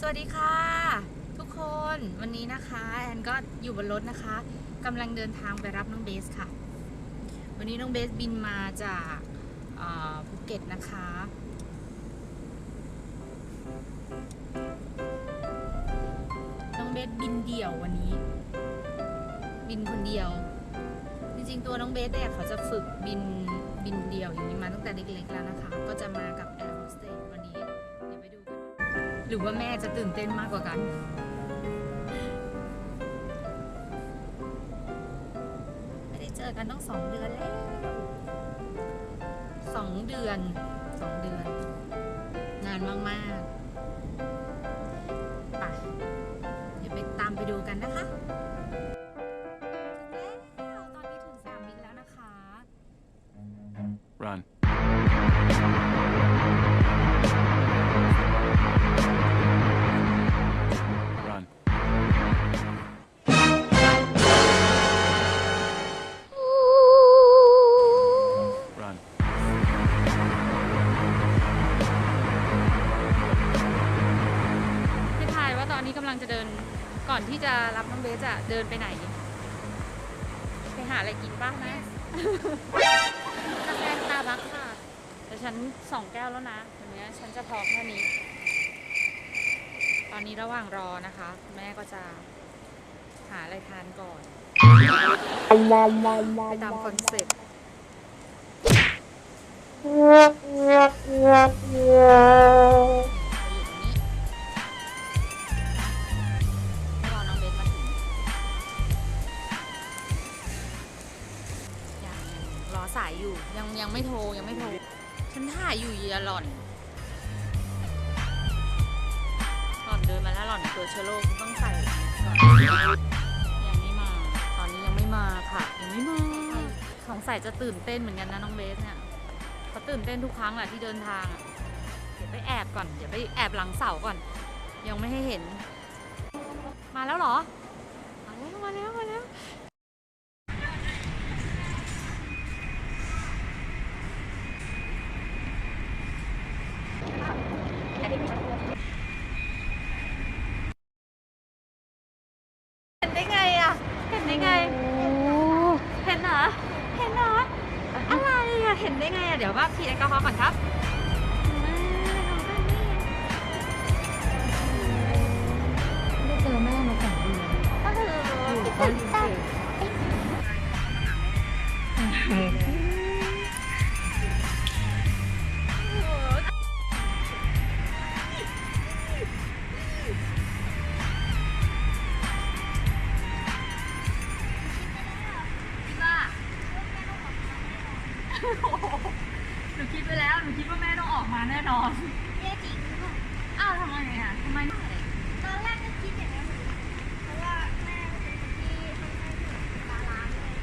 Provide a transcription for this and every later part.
สวัสดีค่ะ ทุกคนวันนี้นะคะแอนก็อยู่บนรถนะคะกำลังเดินทางไปรับน้องเบสค่ะ วันนี้น้องเบสบินมาจากภูเก็ตนะคะน้องเบสบินเดี่ยววันนี้ บินคนเดียว จริงๆตัวน้องเบสเนี่ยเขาจะฝึกบินบินเดี่ยวอย่างนี้มาตั้งแต่เล็กๆแล้วนะคะ ก็จะมากับแอร์โฮสเตส หรือว่าแม่จะตื่นเต้นมากกว่ากัน ไม่ได้เจอกันต้องสองเดือนแล้วสองเดือนสองเดือน นานมากๆไปเดี๋ยวไปตามไปดูกันนะคะ ที่จะรับน้องเบสจะเดินไปไหน ไปหาอะไรกินบ้างนะกาแฟสตาร์บัคค่ะ แต่ฉันสองแก้วแล้วนะวันนี้ฉันจะพอแค่นี้ ตอนนี้ระหว่างรอนะคะ แม่ก็จะหาอะไรทานก่อนไปตามคอนเซ็ปต์ไปอ อยู่เยียหล่อน หล่อนเดินมาแล้วหล่อนตัวเชื้อโรคต้องใส่ก่อนยังไม่มา ตอนนี้ยังไม่มาค่ะ ยังไม่มาสงสัยจะตื่นเต้นเหมือนกันนะน้องเบสเนี่ยเขาตื่นเต้นทุกครั้งแหละที่เดินทาง เดี๋ยวไปแอบก่อน เดี๋ยวไปแอบหลังเสาก่อน ยังไม่ให้เห็น มาแล้วเหรอ มาแล้วมาแล้วมาแล้ว เห็นได้ไงอะ เห็นได้ไง เห็นเหรออะไรอะเห็นได้ไงอะเดี๋ยวว่าพีแอลกอฮอล์ก่อนครับ หนูคิดไปแล้ว หนูคิดว่าแม่ต้องออกมาแน่นอน แย่จริงหรือเปล่าอ้าวทำไมอะทำไมตอนแรกก็คิดอย่างนั้นเหมือนกันเพราะว่าแม่เป็นคนที่ค่อนข้างที่แบบบาลานซ์เลย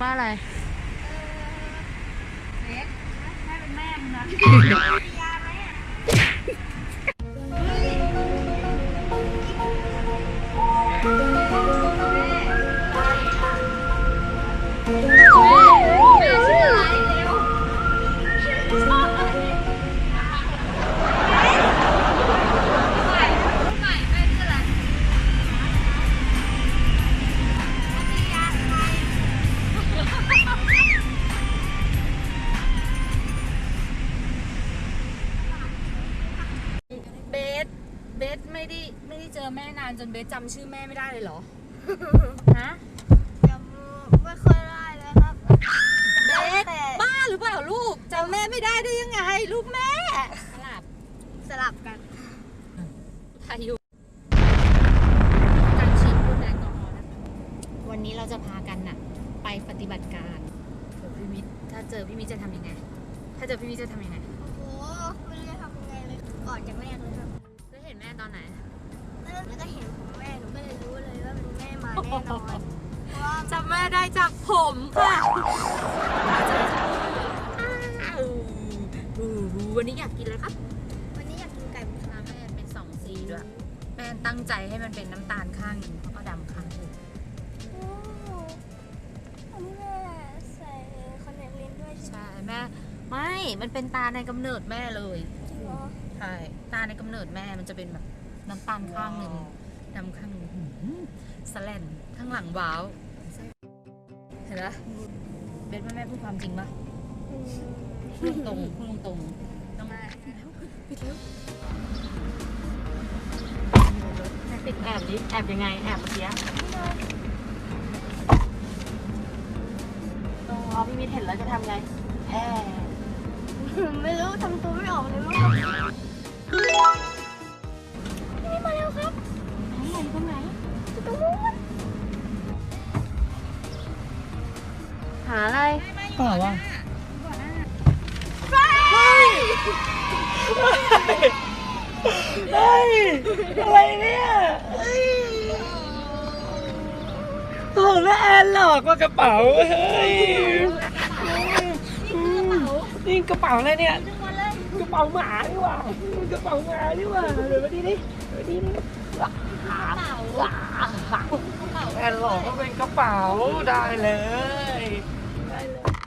ว่าอะไร เออเบสแม่เป็นแม่มึงนะ แม่นานจนเบสจำชื่อแม่ไม่ได้เลยเหรอ ฮะ จำไม่ค่อยได้เลยครับเบสแต่บ้าหรือเปล่าลูกจำแม่ไม่ได้ได้ยังไง ลูกแม่ สลับ สลับกัน พายุการฉีดพ่นแอลกอฮอล์นะคะวันนี้เราจะพากันน่ะ ไปปฏิบัติการเดี๋ยวพี่มิตรถ้าเจอพี่มิตรจะทำยังไง ถ้าเจอพี่มิตรจะทำยังไง โอ้โหไม่รู้จะทำยังไงเลยก่อนจากแม่เลยครับได้เห็นแม่ตอนไหน แล้วก็เห็นผมแม่หนูก็เลยรู้เลยว่าเป็นแม่มาแน่นอนเพราะว่าจำแม่ได้จากผมค่ะอ้าววันนี้อยากกินอะไรครับ วันนี้อยากกินไก่หมูน้ำแม่เป็นสองซีด้วย แม่ตั้งใจให้มันเป็นน้ำตาลข้างหนึงแล้วก็ดำข้างหนึงโอ้อันนี้แม่ใส่คอนแทคเลนส์ด้วยใช่ไหมใช่แม่ไม่ มันเป็นตาในกำเนิดแม่เลยจริงเหรอใช่ ตาในกำเนิดแม่มันจะเป็นแบบ น้ำตาลข้างหนึ่งดำข้างหนึ่งสแลนข้างหลังว้าว เห็นไหมเบสว่แม่พูดความจริงปะพูดตรงพูดตรงๆต้องมาปิดแล้วติดแอบดิแอบยังไง แอบเมื่อกี้ตรงรอพี่มิตรเห็นแล้วจะทำไงแอบ หาอะไรเปล่าว่ะเฮ้ยอะไรเนี่ยโอ้แม่แอนหลอกว่ากระเป๋า เฮ้ยนี่กระเป๋าอะไรเนี่ย กระเป๋าหมานี่หว่ากระเป๋าหมานี่หว่าเดี๋ยวมาดีดิเดี๋ยวมาดีดิแอนหลอกก็เป็นกระเป๋าได้เลย I silent.